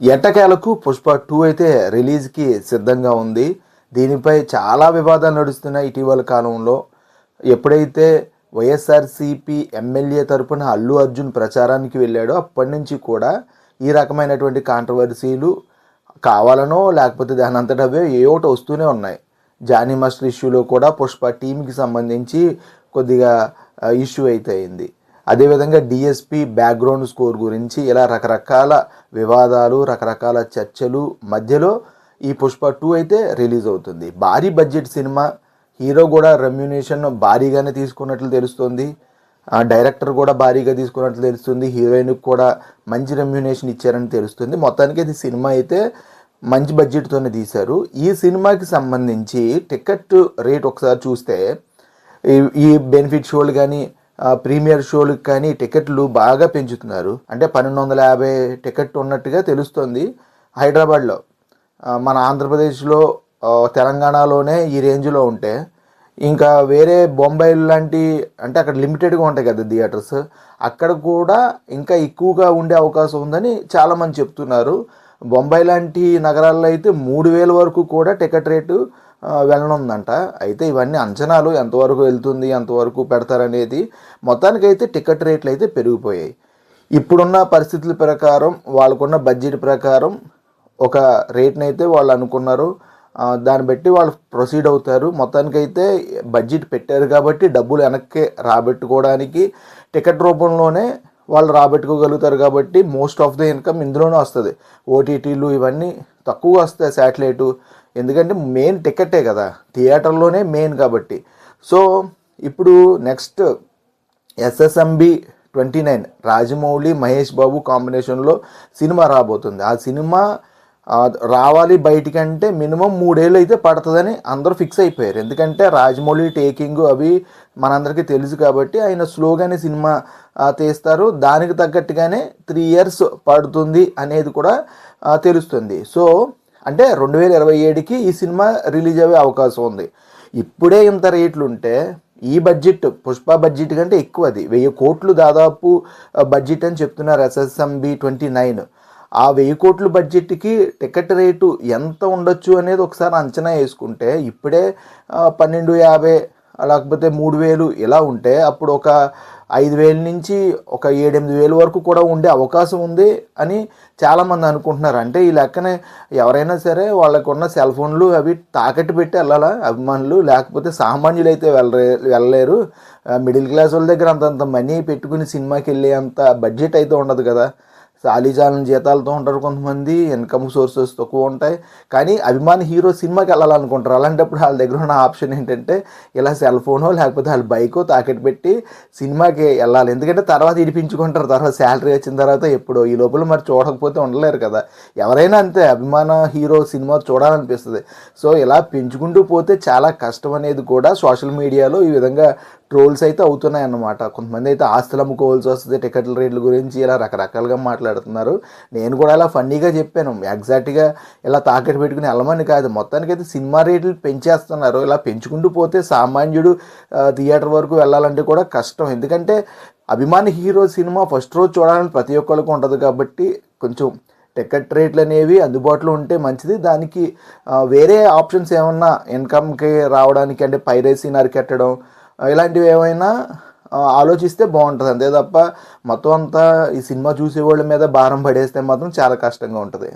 ఎట్టకేలకు పుష్ప టూ అయితే రిలీజ్కి సిద్ధంగా ఉంది. దీనిపై చాలా వివాదాలు నడుస్తున్నాయి ఇటీవల కాలంలో. ఎప్పుడైతే వైఎస్ఆర్సీపీ ఎమ్మెల్యే తరపున అల్లు అర్జున్ ప్రచారానికి వెళ్ళాడో అప్పటి నుంచి కూడా ఈ రకమైనటువంటి కాంట్రవర్సీలు కావాలనో లేకపోతే దాని అంతటవే అవే ఏ ఒకటి వస్తూనే ఉన్నాయి. జానీ మాస్టర్ ఇష్యూలో కూడా పుష్ప టీంకి సంబంధించి కొద్దిగా ఇష్యూ అయితే అయింది. అదేవిధంగా డిఎస్పి బ్యాక్గ్రౌండ్ స్కోర్ గురించి ఇలా రకరకాల వివాదాలు రకరకాల చర్చలు మధ్యలో ఈ పుష్ప టూ అయితే రిలీజ్ అవుతుంది. భారీ బడ్జెట్ సినిమా హీరో కూడా రెమ్యునేషన్ భారీగానే తీసుకున్నట్లు తెలుస్తుంది. ఆ డైరెక్టర్ కూడా భారీగా తీసుకున్నట్లు తెలుస్తుంది. హీరోయిన్కి కూడా మంచి రెమ్యునేషన్ ఇచ్చారని తెలుస్తుంది. మొత్తానికి ఇది సినిమా అయితే మంచి బడ్జెట్తోనే తీశారు. ఈ సినిమాకి సంబంధించి టికెట్ రేట్ ఒకసారి చూస్తే ఈ- ఈ బెనిఫిట్ షోలు కానీ ప్రీమియర్ షోలకు కానీ టికెట్లు బాగా పెంచుతున్నారు. అంటే పన్నెండు వందల యాభై టికెట్ ఉన్నట్టుగా తెలుస్తుంది హైదరాబాద్లో. మన ఆంధ్రప్రదేశ్లో తెలంగాణలోనే ఈ రేంజ్లో ఉంటే ఇంకా వేరే బొంబాయి లాంటి అంటే అక్కడ లిమిటెడ్గా ఉంటాయి కదా థియేటర్స్ అక్కడ కూడా ఇంకా ఎక్కువగా ఉండే అవకాశం ఉందని చాలామంది చెప్తున్నారు. బొంబాయి లాంటి నగరాల్లో అయితే మూడు వేల వరకు కూడా టికెట్ రేటు వెళ్ళనుందంట. అయితే ఇవన్నీ అంచనాలు ఎంతవరకు వెళ్తుంది ఎంతవరకు పెడతారనేది మొత్తానికైతే టికెట్ రేట్లు అయితే పెరిగిపోయాయి. ఇప్పుడున్న పరిస్థితుల ప్రకారం వాళ్ళకున్న బడ్జెట్ ప్రకారం ఒక రేట్ని అయితే వాళ్ళు అనుకున్నారు. దాన్ని బట్టి వాళ్ళు ప్రొసీడ్ అవుతారు. మొత్తానికైతే బడ్జెట్ పెట్టారు కాబట్టి డబ్బులు వెనక్కి రాబెట్టుకోవడానికి టికెట్ రూపంలోనే వాళ్ళు రాబెట్టుకోగలుగుతారు కాబట్టి మోస్ట్ ఆఫ్ ద ఇన్కమ్ ఇందులోనే వస్తుంది. ఓటీటీలు ఇవన్నీ తక్కువ వస్తాయి శాటిలైటు ఎందుకంటే మెయిన్ టికెటే కదా. థియేటర్లోనే మెయిన్ కాబట్టి. సో ఇప్పుడు next S S M B twenty nine Rajamouli Mahesh Babu కాంబినేషన్లో సినిమా రాబోతుంది. ఆ సినిమా రావాలి బయటికి అంటే మినిమం మూడేళ్ళు అయితే పడుతుందని అందరూ ఫిక్స్ అయిపోయారు. ఎందుకంటే రాజమౌళి టేకింగ్ అవి మనందరికీ తెలుసు కాబట్టి ఆయన స్లోగానే సినిమా తీస్తారు. దానికి తగ్గట్టుగానే త్రీ ఇయర్స్ పడుతుంది అనేది కూడా తెలుస్తుంది. సో అంటే రెండు వేల ఇరవై ఏడుకి ఈ సినిమా రిలీజ్ అయ్యే అవకాశం ఉంది. ఇప్పుడే ఇంత రేట్లుంటే ఈ బడ్జెట్ పుష్ప బడ్జెట్ కంటే ఎక్కువ అది వెయ్యి కోట్లు దాదాపు బడ్జెట్ అని చెప్తున్నారు ఎస్ఎస్ఎంబి ట్వంటీ నైన్. ఆ వెయ్యి కోట్ల బడ్జెట్కి టికెట్ రేటు ఎంత ఉండొచ్చు అనేది ఒకసారి అంచనా వేసుకుంటే ఇప్పుడే పన్నెండు యాభై లేకపోతే మూడు వేలు ఇలా ఉంటే అప్పుడు ఒక ఐదు వేల నుంచి ఒక ఏడెనిమిది వేలు వరకు కూడా ఉండే అవకాశం ఉంది అని చాలామంది అనుకుంటున్నారు. అంటే ఈ లెక్కనే ఎవరైనా సరే వాళ్ళకున్న సెల్ ఫోన్లు అవి తాకట్టు పెట్టి వెళ్ళాలా? అభిమానులు లేకపోతే సామాన్యులు అయితే వెళ్ళరే వెళ్ళలేరు. మిడిల్ క్లాస్ వాళ్ళ దగ్గర అంతంత మనీ పెట్టుకుని సినిమాకి వెళ్ళే అంత బడ్జెట్ అయితే ఉండదు కదా. సాలీజాలను జీతాలతో ఉంటారు కొంతమంది ఇన్కమ్ సోర్సెస్ తక్కువ ఉంటాయి. కానీ అభిమాని హీరో సినిమాకి వెళ్ళాలనుకుంటారు. అలాంటప్పుడు వాళ్ళ దగ్గర ఉన్న ఆప్షన్ ఏంటంటే ఇలా సెల్ ఫోనో లేకపోతే వాళ్ళ బైకో తాకెట్ పెట్టి సినిమాకి వెళ్ళాలి. ఎందుకంటే తర్వాత ఇడిపించుకుంటారు. తర్వాత శాలరీ వచ్చిన తర్వాత ఎప్పుడో ఈ లోపల మరి చూడకపోతే ఉండలేరు కదా. ఎవరైనా అంతే అభిమాన హీరో సినిమా చూడాలనిపిస్తుంది. సో ఇలా పెంచుకుంటూ పోతే చాలా కష్టం అనేది కూడా సోషల్ మీడియాలో ఈ విధంగా ట్రోల్స్ అయితే అవుతున్నాయి అన్నమాట కొంతమంది అయితే ఆస్తులు అమ్ముకోవాల్సి వస్తుంది టికెట్ల రేట్ల గురించి ఇలా రకరకాలుగా మాట్లాడుతున్నారు. నేను కూడా ఇలా ఫన్నీగా చెప్పాను. ఎగ్జాక్ట్గా ఇలా తాకట్టు పెట్టుకుని వెళ్ళమని కాదు మొత్తానికి అయితే సినిమా రేట్లు పెంచేస్తున్నారు. ఇలా పెంచుకుంటూ పోతే సామాన్యుడు థియేటర్ వరకు వెళ్ళాలంటే కూడా కష్టం. ఎందుకంటే అభిమాని హీరో సినిమా ఫస్ట్ రోజు చూడాలని ప్రతి ఒక్కరికి ఉంటుంది కాబట్టి కొంచెం టికెట్ రేట్లు అనేవి అందుబాటులో ఉంటే మంచిది. దానికి వేరే ఆప్షన్స్ ఏమన్నా ఇన్కమ్కి రావడానికి అంటే పైరేసీ నరికెట్టడం ఇలాంటివి ఏమైనా ఆలోచిస్తే బాగుంటుంది. అంతే తప్ప మొత్తం అంతా ఈ సినిమా చూసేవాళ్ళ మీద భారం పడేస్తే మాత్రం చాలా కష్టంగా ఉంటుంది.